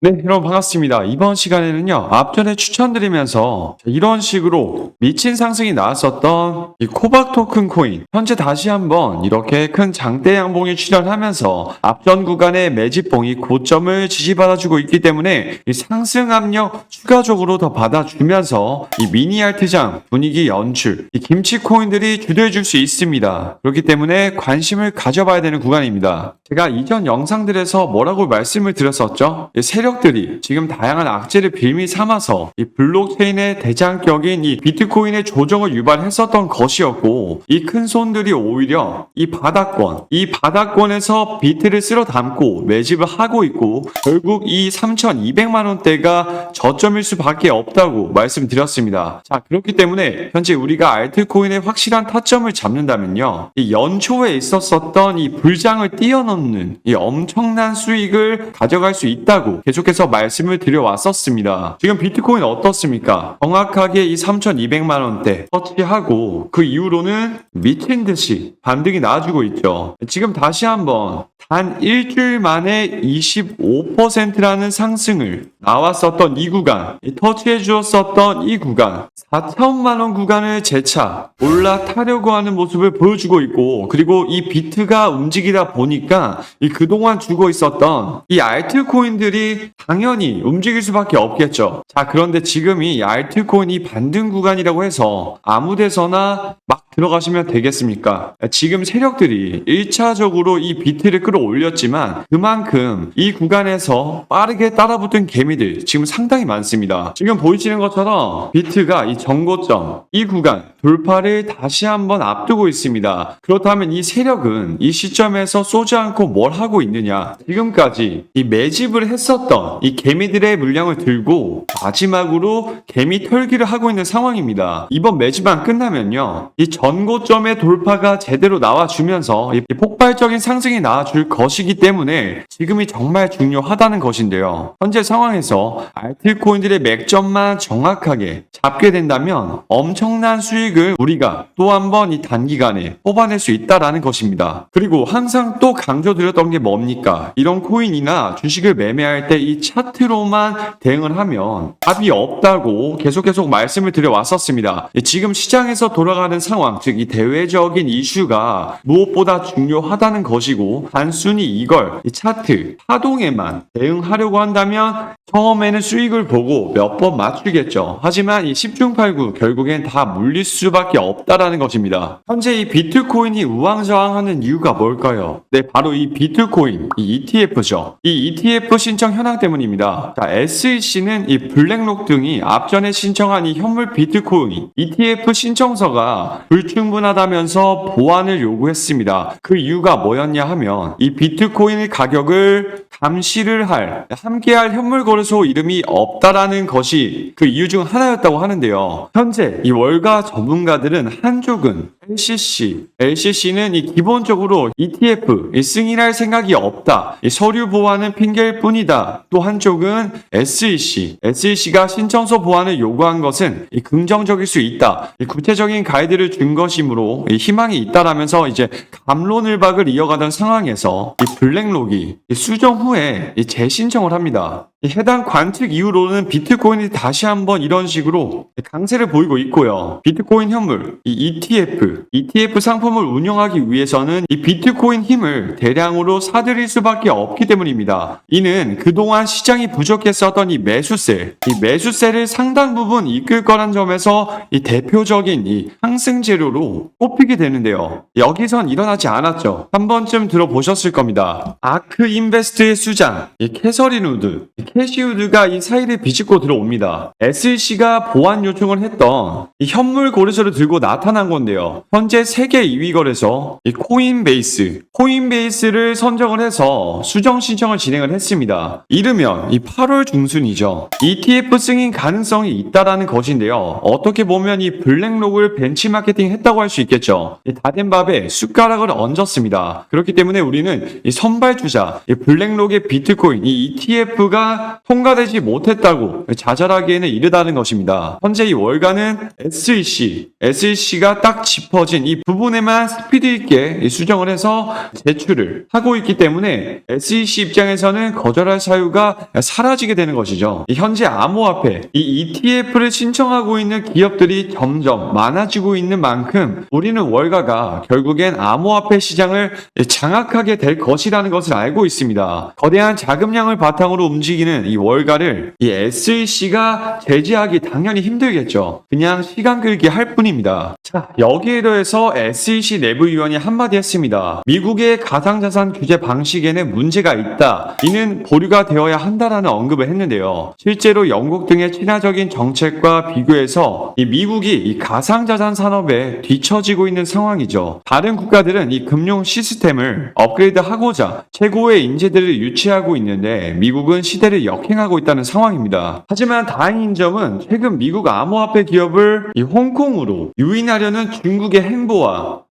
네, 여러분 반갑습니다. 이번 시간에는요, 앞전에 추천드리면서 이런 식으로 미친 상승이 나왔었던 이 코박 토큰 코인, 현재 다시 한번 이렇게 큰 장대 양봉이 출현하면서 앞전 구간의 매집봉이 고점을 지지받아주고 있기 때문에 이 상승 압력 추가적으로 더 받아주면서 이 미니 알트장 분위기 연출, 이 김치 코인들이 주도해줄 수 있습니다. 그렇기 때문에 관심을 가져봐야 되는 구간입니다. 제가 이전 영상들에서 뭐라고 말씀을 드렸었죠? 이 세력들이 지금 다양한 악재를 빌미 삼아서 이 블록체인의 대장격인 이 비트코인의 조정을 유발했었던 것이었고 이 큰 손들이 오히려 이 바닥권, 이 바닥권에서 비트를 쓸어 담고 매집을 하고 있고 결국 이 3,200만 원대가 저점일 수밖에 없다고 말씀드렸습니다. 자 그렇기 때문에 현재 우리가 알트코인의 확실한 타점을 잡는다면요, 이 연초에 있었었던 이 불장을 뛰어넘는 이 엄청난 수익을 가져갈 수 있다고 계속 해서 말씀을 드려왔었습니다. 지금 비트코인 어떻습니까? 정확하게 이 3,200만 원대 터치하고 그 이후로는 미친 듯이 반등이 나와주고 있죠. 지금 다시 한번 단 일주일 만에 25%라는 상승을 나왔었던 이 구간, 이 터치해 주었었던 이 구간, 4천만 원 구간을 재차 올라타려고 하는 모습을 보여주고 있고, 그리고 이 비트가 움직이다 보니까 이 그동안 주고 있었던 이 알트코인들이 당연히 움직일 수밖에 없겠죠. 자, 그런데 지금 이 알트코인이 반등 구간이라고 해서 아무 데서나 막 들어가시면 되겠습니까? 지금 세력들이 1차적으로 이 비트를 끌어올렸지만 그만큼 이 구간에서 빠르게 따라붙은 개미들 지금 상당히 많습니다. 지금 보이시는 것처럼 비트가 이 정고점, 이 구간 돌파를 다시 한번 앞두고 있습니다. 그렇다면 이 세력은 이 시점에서 쏘지 않고 뭘 하고 있느냐? 지금까지 이 매집을 했었던 이 개미들의 물량을 들고 마지막으로 개미 털기를 하고 있는 상황입니다. 이번 매집만 끝나면요. 이 전고점의 돌파가 제대로 나와주면서 이 폭발적인 상승이 나와줄 것이기 때문에 지금이 정말 중요하다는 것인데요. 현재 상황에서 알트코인들의 맥점만 정확하게 잡게 된다면 엄청난 수익을 우리가 또 한 번 이 단기간에 뽑아낼 수 있다라는 것입니다. 그리고 항상 또 강조드렸던 게 뭡니까? 이런 코인이나 주식을 매매할 때 이 차트로만 대응을 하면 답이 없다고 계속 계속 말씀을 드려왔었습니다. 지금 시장에서 돌아가는 상황, 즉 이 대외적인 이슈가 무엇보다 중요하다는 것이고 단순히 이걸 이 차트 파동에만 대응하려고 한다면 처음에는 수익을 보고 몇 번 맞추겠죠. 하지만 이 10중 8구 결국엔 다 물릴 수밖에 없다라는 것입니다. 현재 이 비트코인이 우왕좌왕하는 이유가 뭘까요? 네, 바로 이 비트코인, 이 ETF죠. 이 ETF 신청 현황 때문입니다. 자, SEC는 이 블랙록 등이 앞전에 신청한 이 현물 비트코인 ETF 신청서가 불충분하다면서 보완을 요구했습니다. 그 이유가 뭐였냐 하면 이 비트코인의 가격을 감시를 할, 함께할 현물 거래 소 이름이 없다라는 것이 그 이유 중 하나였다고 하는데요. 현재 이 월가 전문가들은 한쪽은 LCC, LCC는 이 기본적으로 ETF 이 승인할 생각이 없다. 이 서류 보완은 핑계일 뿐이다. 또 한쪽은 SEC, SEC가 신청서 보완을 요구한 것은 이 긍정적일 수 있다. 이 구체적인 가이드를 준 것이므로 이 희망이 있다라면서 이제 감론을박을 이어가던 상황에서 이 블랙록이 이 수정 후에 이 재신청을 합니다. 이 해당 관측 이후로는 비트코인이 다시 한번 이런 식으로 강세를 보이고 있고요. 비트코인 현물, 이 ETF, ETF 상품을 운영하기 위해서는 이 비트코인 힘을 대량으로 사들일 수밖에 없기 때문입니다. 이는 그동안 시장이 부족했었던 이 매수세, 이 매수세를 상당 부분 이끌 거란 점에서 이 대표적인 이 상승 재료로 꼽히게 되는데요. 여기선 일어나지 않았죠. 한 번쯤 들어보셨을 겁니다. 아크 인베스트의 수장, 이 캐서린 우드, 이 캐시 우드가 이 사이를 비집고 들어옵니다. SEC가 보안 요청을 했던 이 현물 거래소를 들고 나타난 건데요. 현재 세계 2위 거래소 이 코인베이스, 코인베이스를 선정을 해서 수정 신청을 진행을 했습니다. 이르면 이 8월 중순이죠. ETF 승인 가능성이 있다라는 것인데요. 어떻게 보면 이 블랙록을 벤치마케팅 했다고 할 수 있겠죠. 이 다된 밥에 숟가락을 얹었습니다. 그렇기 때문에 우리는 이 선발주자, 이 블랙록의 비트코인, 이 ETF가 통과되지 못했다고 자잘하기에는 이르다는 것입니다. 현재 이 월가는 SEC, SEC가 딱 짚어 깊어진 이 부분에만 스피드 있게 이 수정을 해서 제출을 하고 있기 때문에 SEC 입장에서는 거절할 사유가 사라지게 되는 것이죠. 이 현재 암호화폐 이 ETF를 신청하고 있는 기업들이 점점 많아지고 있는 만큼 우리는 월가가 결국엔 암호화폐 시장을 장악하게 될 것이라는 것을 알고 있습니다. 거대한 자금량을 바탕으로 움직이는 이 월가를 이 SEC가 제재하기 당연히 힘들겠죠. 그냥 시간 끌기 할 뿐입니다. 자, 여기에 더해서 SEC 내부위원이 한마디 했습니다. 미국의 가상자산 규제 방식에는 문제가 있다. 이는 보류가 되어야 한다라는 언급을 했는데요. 실제로 영국 등의 친화적인 정책과 비교해서 이 미국이 이 가상자산 산업에 뒤처지고 있는 상황이죠. 다른 국가들은 이 금융 시스템을 업그레이드하고자 최고의 인재들을 유치하고 있는데 미국은 시대를 역행하고 있다는 상황입니다. 하지만 다행인 점은 최근 미국 암호화폐 기업을 이 홍콩으로 유인하려는 중국 의 행보와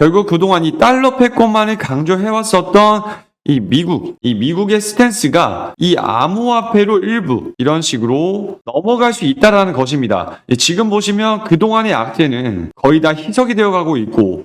결국 그동안 이 달러 패권만을 강조해왔었던 이 미국, 이 미국의 스탠스가 이 암호화폐로 일부 이런 식으로 넘어갈 수 있다라는 것입니다. 예, 지금 보시면 그동안의 악재는 거의 다 희석이 되어 가고 있고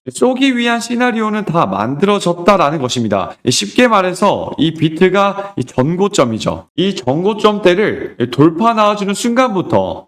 쏘기 위한 시나리오는 다 만들어졌다라는 것입니다. 쉽게 말해서 이 비트가 이 전고점이죠. 이 전고점 대를 돌파 나와주는 순간부터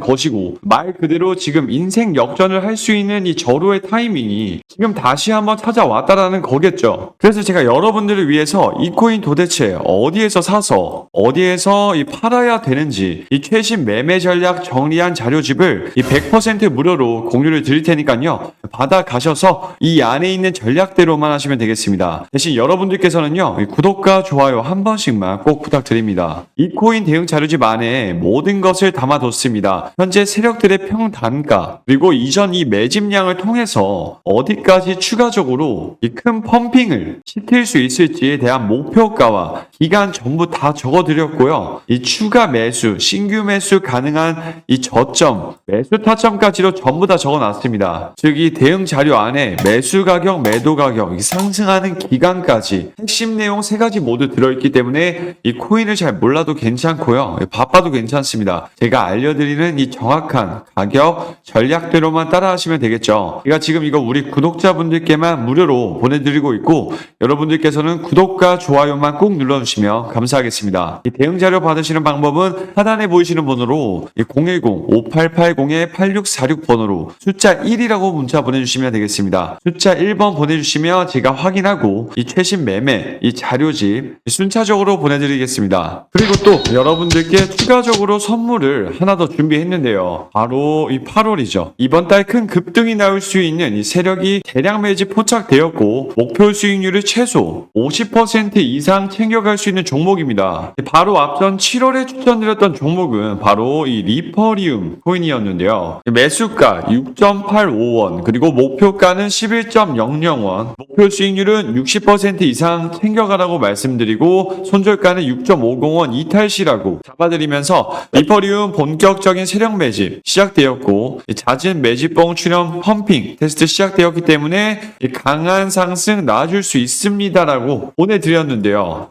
것이고 말 그대로 지금 인생 역전을 할 수 있는 이 절호의 타이밍이 지금 다시 한번 찾아왔다라는 거겠죠. 그래서 제가 여러분들을 위해서 이 코인 도대체 어디에서 사서 어디에서 이 팔아야 되는지 이 최신 매매 전략 정리한 자료집을 이 100% 무료로 공유를 드릴 테니까요. 받아 가셔서 이 안에 있는 전략대로만 하시면 되겠습니다. 대신 여러분들께서는요. 이 구독과 좋아요 한 번씩만 꼭 부탁드립니다. 이 코인 대응 자료집 안에 모든 것을 담아뒀습니다. 현재 세력들의 평단가 그리고 이전 이 매집량을 통해서 어디까지 추가적으로 이 큰 펌핑을 시킬 수 있을지에 대한 목표가와 기간 전부 다 적어드렸고요. 이 추가 매수, 신규 매수 가능한 이 저점, 매수 타점까지도 전부 다 적어놨습니다. 즉 이 대응 자료 안에 매수 가격, 매도 가격, 이 상승하는 기간까지 핵심 내용 세 가지 모두 들어있기 때문에 이 코인을 잘 몰라도 괜찮고요. 바빠도 괜찮습니다. 제가 알려드리는 이 정확한 가격, 전략대로만 따라하시면 되겠죠. 제가 지금 이거 우리 구독자분들께만 무료로 보내드리고 있고 여러분들께서는 구독과 좋아요만 꼭 눌러주시면 감사하겠습니다. 이 대응 자료 받으시는 방법은 하단에 보이시는 번호로 010-5880-8646 번호로 숫자 1이라고 문자 보내주시면 되겠습니다. 숫자 1번 보내주시면 제가 확인하고 이 최신 매매, 이 자료집 순차적으로 보내드리겠습니다. 그리고 또 여러분들께 추가적으로 선물을 하나 더 준비 했는데요. 바로 이 8월이죠. 이번 달 큰 급등이 나올 수 있는 이 세력이 대량 매집 포착되었고 목표 수익률을 최소 50% 이상 챙겨갈 수 있는 종목입니다. 바로 앞선 7월에 추천드렸던 종목은 바로 이 리퍼리움 코인이었는데요. 매수가 6.85원 그리고 목표가는 11.00원 목표 수익률은 60% 이상 챙겨가라고 말씀드리고 손절가는 6.50원 이탈시라고 잡아드리면서 리퍼리움 본격적인 세력 매집 시작되었고 이 잦은 매집봉 출현 펌핑 테스트 시작되었기 때문에 이 강한 상승 나와줄 수 있습니다라고 보내드렸는데요.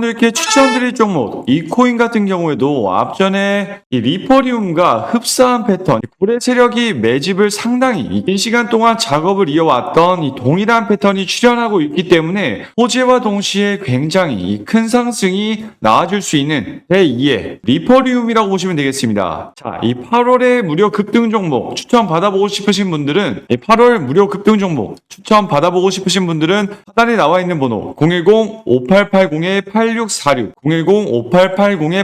들께 추천드릴 종목 이 코인 같은 경우에도 앞전에 이 리퍼리움과 흡사한 패턴 고래 세력이 매집을 상당히 긴 시간 동안 작업을 이어왔던 이 동일한 패턴이 출현하고 있기 때문에 호재와 동시에 굉장히 큰 상승이 나와줄 수 있는 제2의 리퍼리움이라고 보시면 되겠습니다. 자, 이 8월의 무료 급등 종목 추천 받아보고 싶으신 분들은 이 8월 무료 급등 종목 추천 받아보고 싶으신 분들은 하단에 나와 있는 번호 010-5880-8646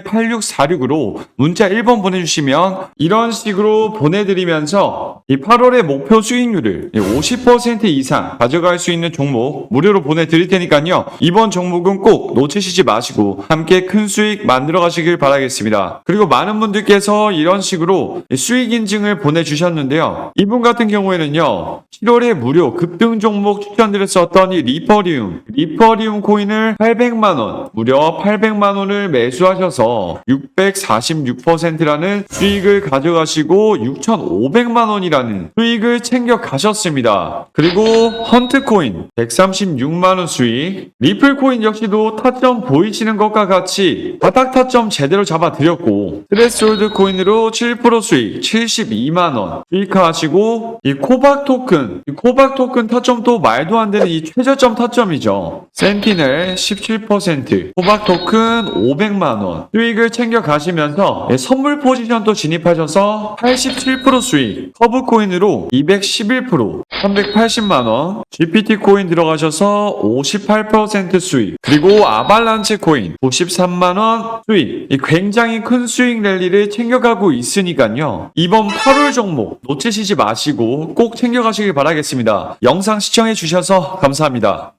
010-5880-8646으로 문자 1번 보내주시면 이런 식으로 보내드리면서 이 8월의 목표 수익률을 50% 이상 가져갈 수 있는 종목 무료로 보내드릴 테니까요. 이번 종목은 꼭 놓치시지 마시고 함께 큰 수익 만들어 가시길 바라겠습니다. 그리고 많은 분들께서 이런 식으로 수익 인증을 보내주셨는데요. 이분 같은 경우에는요. 7월에 무료 급등 종목 추천드렸었던 이 리퍼리움 리퍼리움 코인을 800만원 무려 800만 원을 매수하셔서 646%라는 수익을 가져가시고 6,500만 원이라는 수익을 챙겨 가셨습니다. 그리고 헌트코인 136만 원 수익 리플코인 역시도 타점 보이시는 것과 같이 바닥 타점 제대로 잡아드렸고 트레스홀드 코인으로 7% 수익 72만 원 수익하시고 이 코박 토큰 이 코박 토큰 타점도 말도 안 되는 이 최저점 타점이죠. 센티넬 17% 코박 토큰 500만원. 수익을 챙겨 가시면서 예, 선물 포지션도 진입하셔서 87% 수익. 커브 코인으로 211% 380만원. GPT 코인 들어가셔서 58% 수익. 그리고 아발란체 코인 93만원 수익. 이 굉장히 큰 수익 랠리를 챙겨가고 있으니까요. 이번 8월 종목 놓치시지 마시고 꼭 챙겨가시길 바라겠습니다. 영상 시청해 주셔서 감사합니다